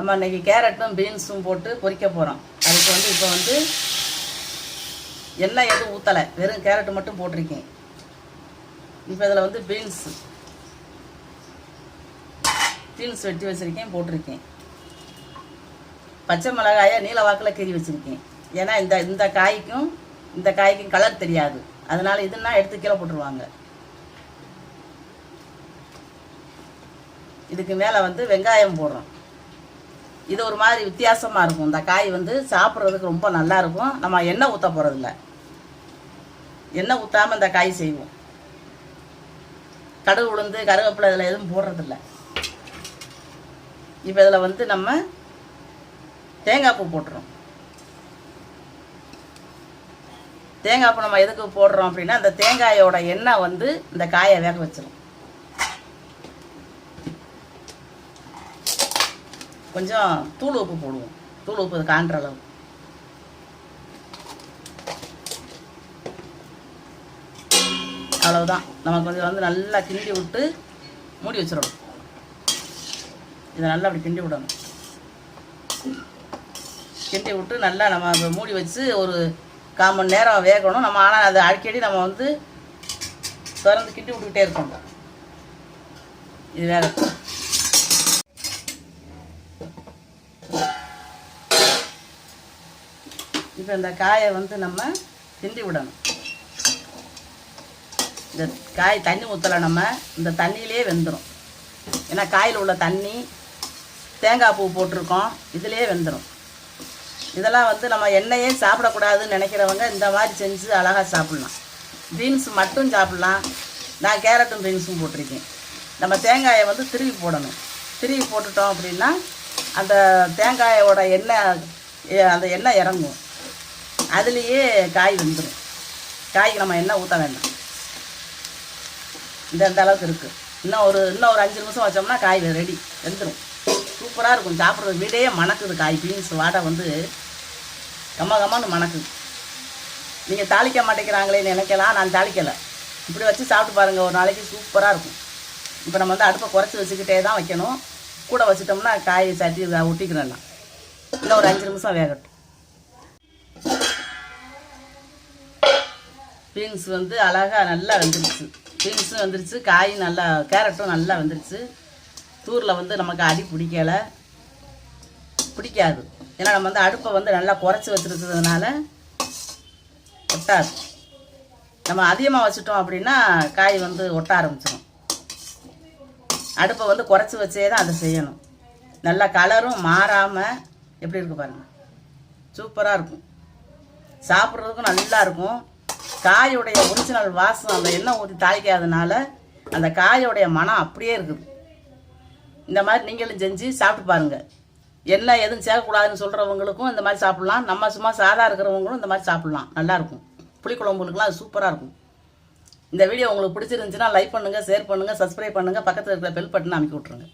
நம்ம இன்றைக்கி கேரட்டும் பீன்ஸும் போட்டு பொரிக்க போகிறோம் அதுக்கு வந்து இப்போ வந்து எண்ணெய் எதுவும் ஊற்றலை வெறும் கேரட்டு மட்டும் போட்டிருக்கேன். இப்போ இதில் வந்து பீன்ஸ் பீன்ஸ் வெட்டி வச்சுருக்கேன் போட்டிருக்கேன். பச்சை மிளகாயை நீல வாக்கில் கீறி வச்சுருக்கேன். ஏன்னா இந்த இந்த காய்க்கும் இந்த காய்க்கும் கலர் தெரியாது. அதனால் இதுன்னா எடுத்து கீழே போட்டுருவாங்க. இதுக்கு மேலே வந்து வெங்காயம் போடுறோம். இது ஒரு மாதிரி வித்தியாசமாக இருக்கும். இந்த காய் வந்து சாப்பிட்றதுக்கு ரொம்ப நல்லா இருக்கும். நம்ம எண்ணெய் ஊற்ற போகிறதில்ல எண்ணெய் ஊற்றாமல் இந்த காய் செய்வோம். கடுகு உளுந்து கருவேப்பிலை இதில் எதுவும் போடுறதில்ல. இப்போ இதில் வந்து நம்ம தேங்காய் பூ போட்டுறோம். தேங்காய் பூ நம்ம எதுக்கு போடுறோம் அப்படின்னா அந்த தேங்காயோட எண்ணெய் வந்து இந்த காயை வேக வச்சிடும் கொஞ்சம் தூள் உப்பு போடுவோம். தூள் உப்பு காண்ற அளவு. அவ்வளவுதான். நமக்கு கொஞ்சம் வந்து நல்லா கிண்டி விட்டு மூடி வச்சிடணும். இதை நல்லா அப்படி கிண்டி விடணும். கிண்டி விட்டு நல்லா நம்ம மூடி வச்சு ஒரு கால் மணி நேரம் வேகணும். நம்ம ஆனால் அதை அடிக்கடி நம்ம வந்து திறந்து கிண்டி விட்டுக்கிட்டே இருக்கணும். இது வேகட்டும் இப்போ இந்த காயை வந்து நம்ம கிண்டி விடணும். இந்த காய் தண்ணி ஊற்றலை நம்ம இந்த தண்ணியிலே வெந்துடும் ஏன்னா காயில் உள்ள தண்ணி தேங்காய் பூ போட்டிருக்கோம் இதிலே வெந்துடும் இதெல்லாம் வந்து நம்ம எண்ணெயே சாப்பிடக்கூடாதுன்னு நினைக்கிறவங்க இந்த மாதிரி செஞ்சு அழகாக சாப்பிட்லாம். பீன்ஸ் மட்டும் சாப்பிட்லாம். நான் கேரட்டும் பீன்ஸும் போட்டிருக்கேன். நம்ம தேங்காயை வந்து திருவி போடணும். திருவி போட்டுட்டோம் அப்படின்னா அந்த தேங்காயோட எண்ணெய் எ- அந்த எண்ணெய் இறங்கும். அதுலேயே காய் வெந்துடும் காய்க்கு நம்ம என்ன ஊற்ற வேண்டாம். இந்த இந்த அளவுக்கு இருக்குது இன்னும் ஒரு இன்னும் ஒரு அஞ்சு நிமிஷம் வச்சோம்னா காய் ரெடி வெந்துடும் சூப்பராக இருக்கும். சாப்பிட்றது வீடே மணக்குது காய். பீன்ஸ் வாடை வந்து கம்ம கம்மன்னு மணக்குது. நீங்கள் தாளிக்க மாட்டேங்கிறாங்களேன்னு நினைக்கலாம் நான் தாளிக்கலை. இப்படி வச்சு சாப்பிட்டு பாருங்கள் ஒரு நாளைக்கு சூப்பராக இருக்கும். இப்போ நம்ம வந்து அடுப்பை குறைச்சி வச்சுக்கிட்டே தான் வைக்கணும். கூட வச்சிட்டோம்னா காய் சட்டி ஒட்டிக்கிறேன் நான் இன்னும் ஒரு அஞ்சு நிமிஷம் வேகட்டும். பீன்ஸ் வந்து அழகாக நல்லா வந்துருச்சு. பீன்ஸும் வந்துருச்சு காயும் நல்லா கேரட்டும் நல்லா வந்துருச்சு. தூரில் வந்து நமக்கு அடி பிடிக்கலை. பிடிக்காது. ஏன்னா நம்ம வந்து அடுப்பை வந்து நல்லா குறைச்சி வச்சுருக்கிறதுனால ஒட்டாது. நம்ம அதிகமாக வச்சுட்டோம் அப்படின்னா காய் வந்து ஒட்ட ஆரம்பிச்சிடும் அடுப்பை வந்து குறைச்சி வச்சே தான் அதை செய்யணும். நல்லா கலரும் மாறாமல் எப்படி இருக்கு பாருங்கள் சூப்பராக இருக்கும். சாப்பிட்றதுக்கும் நல்லா இருக்கும். காயோடைய ஒரிஜினல் வாசம் அந்த எண்ணெய் ஊற்றி தாளிக்காதனால அந்த காயோடைய மனம் அப்படியே இருக்குது. இந்த மாதிரி நீங்களும் செஞ்சு சாப்பிட்டு பாருங்கள் எண்ணெய் எதுவும் சேர்க்கக்கூடாதுன்னு சொல்கிறவங்களுக்கும் இந்த மாதிரி சாப்பிட்லாம். நம்ம சும்மா சாதா இருக்கிறவங்களும் இந்த மாதிரி சாப்பிட்லாம். நல்லாயிருக்கும் புளிக்குழம்புகளுக்குலாம் அது சூப்பராக இருக்கும். இந்த வீடியோ உங்களுக்கு பிடிச்சிருந்துச்சுன்னா லைக் பண்ணுங்கள் ஷேர் பண்ணுங்கள் சப்ஸ்கிரைப் பண்ணுங்கள் பக்கத்தில் இருக்கிற பெல் பட்டன் அமைக்கி விட்ருங்க